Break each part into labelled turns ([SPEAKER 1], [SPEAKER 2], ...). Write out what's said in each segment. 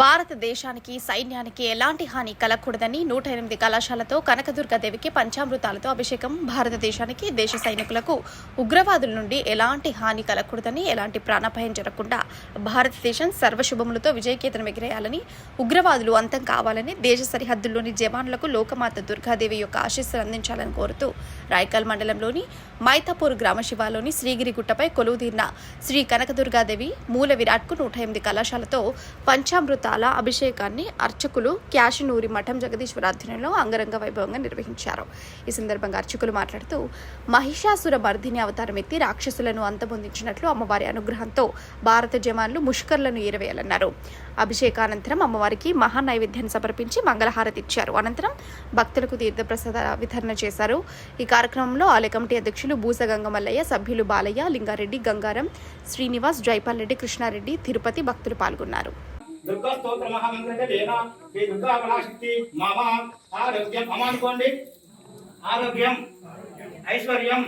[SPEAKER 1] భారతదేశానికి సైన్యానికి ఎలాంటి హాని కలగకూడదని నూట ఎనిమిది కళాశాలతో కనకదుర్గాదేవికి పంచామృతాలతో అభిషేకం భారతదేశానికి దేశ సైనికులకు ఉగ్రవాదుల నుండి ఎలాంటి హాని కలగకూడదని ఎలాంటి ప్రాణాపాయం జరగకుండా భారతదేశం సర్వశుభములతో విజయకేతనం ఎగిరేయాలని ఉగ్రవాదులు అంతం కావాలని దేశ సరిహద్దుల్లోని జవాన్లకు లోకమాత దుర్గాదేవి యొక్క ఆశీస్సులు అందించాలని కోరుతూ రాయకల్ మండలంలోని మైతాపూర్ గ్రామ శివాలోని శ్రీగిరిగుట్టపై కొలువుదీరిన శ్రీ కనకదుర్గాదేవి మూల విరాట్కు నూట ఎనిమిది కళాశాలతో పంచామృత పంచామృతాల అభిషేకాన్ని అర్చకులు క్యాషనూరి మఠం జగదీశ్వర ఆధ్వర్యంలో అంగరంగ వైభవంగా నిర్వహించారు. ఈ సందర్భంగా అర్చకులు మాట్లాడుతూ మహిషాసుర మర్దిని అవతారం ఎత్తి రాక్షసులను అంతమొందించినట్లు అమ్మవారి అనుగ్రహంతో భారత జవాన్లు ముష్కర్లను ఏరవేయాలన్నారు. అభిషేకానంతరం అమ్మవారికి మహా నైవేద్యాన్ని సమర్పించి మంగళహారతి ఇచ్చారు. అనంతరం భక్తులకు తీర్థప్రసాద వితరణ చేశారు. ఈ కార్యక్రమంలో ఆలయ కమిటీ అధ్యక్షులు బూస గంగమల్లయ్య సభ్యులు బాలయ్య లింగారెడ్డి గంగారం శ్రీనివాస్ జైపాల్ రెడ్డి కృష్ణారెడ్డి తిరుపతి భక్తులు పాల్గొన్నారు.
[SPEAKER 2] దుర్గా స్తోత్ర మహామంత్రజలేన శ్రీ దుర్గా పరాశక్తి మామ ఆరోగ్యం. మమ అనుకోండి. ఆరోగ్యం. ఐశ్వర్యం.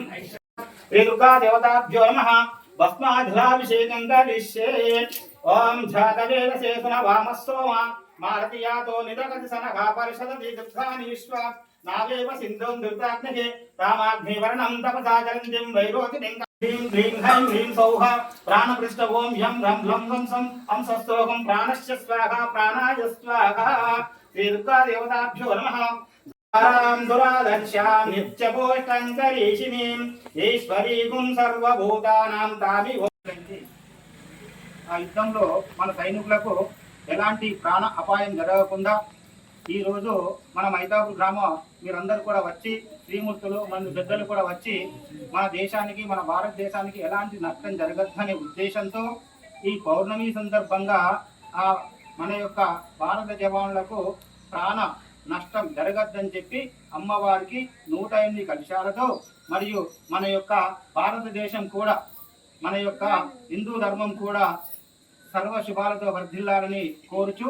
[SPEAKER 2] శ్రీ దుర్గా దేవతాభ్యో నమ. భస్మాధురాభిషేకం కరిష్యే ఓం ఝాతవేద శేషన సోమ మారతియాతో నిదగతి సనఘా పరిషదతి దుఃఖాని విశ్వ నావేవ సింధుం దుర్గాగ్నిహే రామాగ్నివర్ణం తపసా జలంతిం వైరోతి హ్రీం హ్రీం హ్రైం హ్రీం సౌహ ప్రాణపృష్ఠ ఓం హ్యం హ్రం హ్లం హం సం హంసస్తోకం ప్రాణశ్చ స్వాహ ప్రాణాయ స్వాహ శ్రీ దుర్గా దేవతాభ్యో నమః తారాం దురాదర్శాం నిత్యపోష్టంకరీషిణీం ఈశ్వరీగుం సర్వభూతానాం తామి ఆ యుద్ధంలో మన సైనికులకు ఎలాంటి ప్రాణ అపాయం జరగకుండా ఈరోజు మన మైదాపూర్ గ్రామం మీరందరూ కూడా వచ్చి శ్రీమూర్తులు మన పెద్దలు కూడా వచ్చి మన దేశానికి మన భారతదేశానికి ఎలాంటి నష్టం జరగద్దనే ఉద్దేశంతో ఈ పౌర్ణమి సందర్భంగా ఆ మన యొక్క భారత జవాన్లకు ప్రాణ నష్టం జరగద్దని చెప్పి అమ్మవారికి నూట ఎనిమిది కలశాలతో మరియు మన యొక్క భారతదేశం కూడా మన యొక్క హిందూ ధర్మం కూడా సర్వ శుభాలతో వర్ధిల్లాలని కోరుచు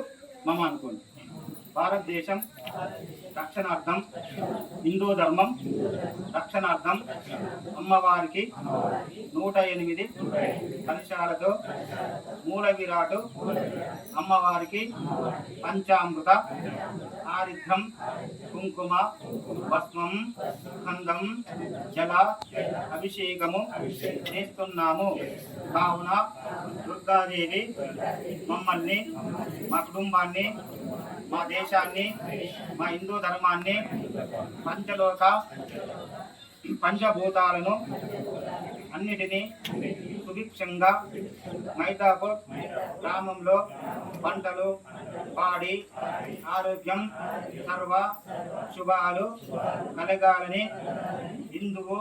[SPEAKER 2] మమ అనుకోండి భారతదేశం రక్షణార్థం హిందూ ధర్మం రక్షణార్థం అమ్మవారికి నూట ఎనిమిది కలశాలతో మూల విరాటు అమ్మవారికి పంచామృత ఆరిద్రం కుంకుమ భస్మం గంధం జల అభిషేకము చేస్తున్నాము. కావున దుర్గాదేవి మమ్మల్ని మా కుటుంబాన్ని మా దేశాన్ని మా హిందూ ధర్మాన్ని పంచలోక పంచభూతాలను అన్నిటినీ సుభిక్షంగా మైదాపూర్ గ్రామంలో పంటలు పాడి ఆరోగ్యం సర్వ శుభాలు కలగాలని హిందువు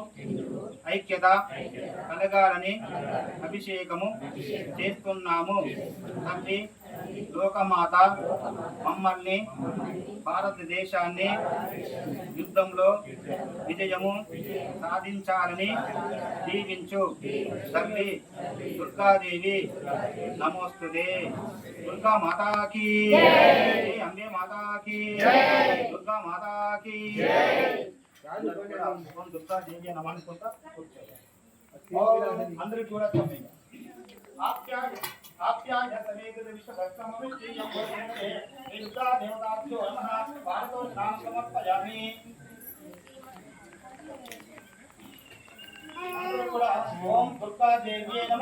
[SPEAKER 2] ఐక్యత కలగాలని అభిషేకము చేస్తున్నాము. తండ్రి లోకమాత మమ్మల్ని భారతదేశాన్ని యుద్ధంలో విజయము సాధించాలని దీవించు. తల్లి దుర్గాదేవి నమోస్తుదే. దుర్గా మాతాకి అంబే మాతాకి దుర్గా మాతాకి దుర్గాదేవి అని కూర్చోండి. అందరికీ కూడా చెప్పండి ఆప్యాయ ఆప్యాయ సమేత విశ్వభక్తమవిష్టీయం భోజనమే దుర్గా దేవతాభ్యో నమః భారతో నామ సమర్పయామి కూడా ఓం దుర్గా దేవి నమః.